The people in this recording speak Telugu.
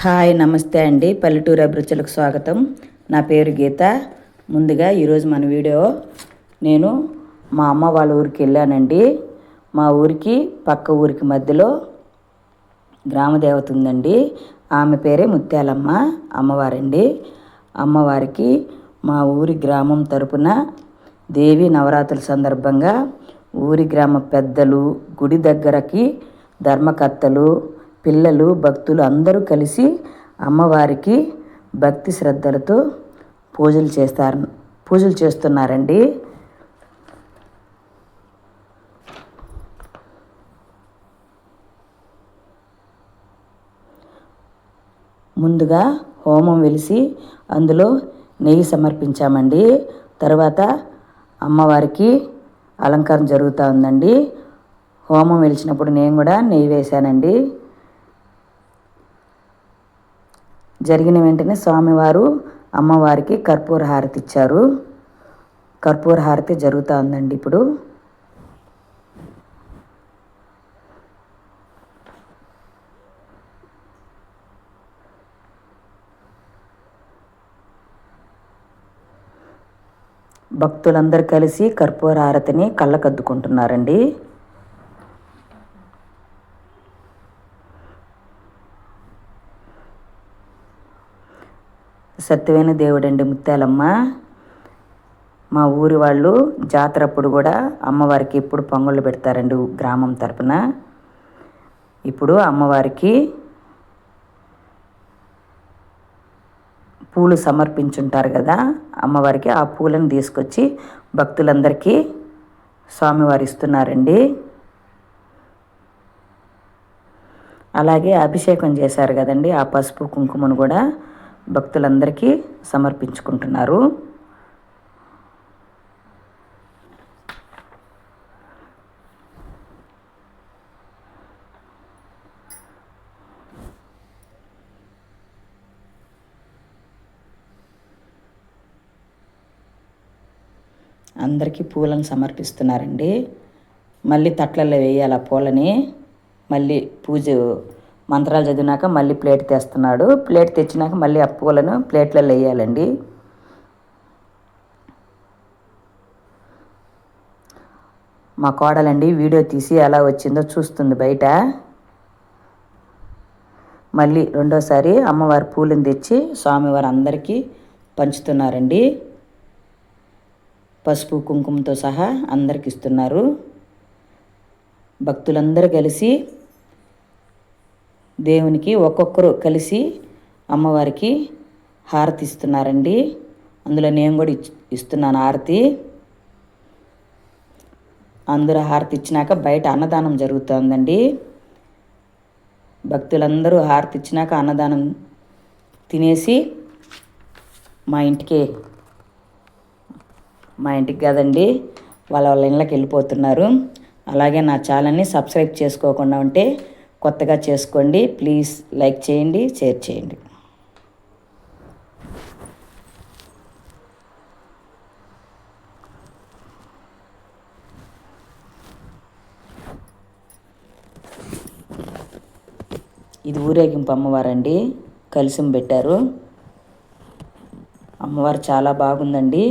హాయ్ నమస్తే అండి. పల్లెటూరు అభిరుచులకు స్వాగతం. నా పేరు గీత. ముందుగా ఈరోజు మన వీడియో. నేను మా అమ్మ వాళ్ళ ఊరికి వెళ్ళానండి. మా ఊరికి పక్క ఊరికి మధ్యలో గ్రామదేవత ఉందండి. ఆమె పేరే ముత్యాలమ్మ అమ్మవారండి. అమ్మవారికి మా ఊరి గ్రామం తరపున దేవి నవరాత్రుల సందర్భంగా ఊరి గ్రామ పెద్దలు గుడి దగ్గరకి ధర్మకర్తలు పిల్లలు భక్తులు అందరూ కలిసి అమ్మవారికి భక్తి శ్రద్ధలతో పూజలు చేస్తారు పూజలు చేస్తున్నారండి. ముందుగా హోమం వెలిసి అందులో నెయ్యి సమర్పించామండి. తర్వాత అమ్మవారికి అలంకారం జరుగుతూ ఉందండి. హోమం వెలిచినప్పుడు నేను కూడా నెయ్యి వేశానండి. జరిగిన వెంటనే స్వామివారు అమ్మవారికి కర్పూర హారతి ఇచ్చారు. కర్పూర హారతి జరుగుతూ ఉందండి ఇప్పుడు. భక్తులందరూ కలిసి కర్పూర హారతిని కళ్ళకద్దుకుంటున్నారండి. సత్యమైన దేవుడండి ముత్యాలమ్మ. మా ఊరి వాళ్ళు జాతర అప్పుడు కూడా అమ్మవారికి ఎప్పుడు పొంగళ్ళు పెడతారండి గ్రామం తరపున. ఇప్పుడు అమ్మవారికి పూలు సమర్పించుంటారు కదా అమ్మవారికి ఆ పూలను తీసుకొచ్చి భక్తులందరికీ స్వామివారు ఇస్తున్నారండి. అలాగే అభిషేకం చేశారు కదండి ఆ పసుపు కుంకుమను కూడా. భక్తులందరికీ సమర్పించుకుంటున్నారు. అందరికీ పూలను సమర్పిస్తున్నారండి. మళ్ళీ తట్లలో వేయాలి ఆ పూలని. మళ్ళీ పూజ మంత్రాలు చదివినాక మళ్ళీ ప్లేట్ తెస్తున్నాడు. ప్లేట్ తెచ్చినాక మళ్ళీ ఆ పూలను ప్లేట్లలో వేయాలండి మా కోడలండి వీడియో తీసి ఎలా వచ్చిందో చూస్తుంది బయట. మళ్ళీ రెండోసారి అమ్మవారి పూలను తెచ్చి స్వామివారు అందరికీ పంచుతున్నారండి. పసుపు కుంకుమతో సహా అందరికి ఇస్తున్నారు. భక్తులందరూ కలిసి దేవునికి ఒక్కొక్కరు కలిసి అమ్మవారికి హారతి ఇస్తున్నారండి అందులో నేను కూడా ఇస్తున్నాను హారతి. అందరూ హారతి ఇచ్చినాక బయట అన్నదానం జరుగుతుందండి. భక్తులందరూ హారతి ఇచ్చినాక అన్నదానం తినేసి మా ఇంటికి మా ఇంటికి కదండి వాళ్ళ వాళ్ళ ఇళ్ళకి వెళ్ళిపోతున్నారు. అలాగే నా ఛానల్ని సబ్స్క్రైబ్ చేసుకోకుండా ఉంటే కొత్తగా చేసుకోండి. ప్లీజ్ లైక్ చేయండి షేర్ చేయండి. ఇది ఊరేగింపు అమ్మవారండి. కలిసి పెట్టారు. అమ్మవారు చాలా బాగుందండి.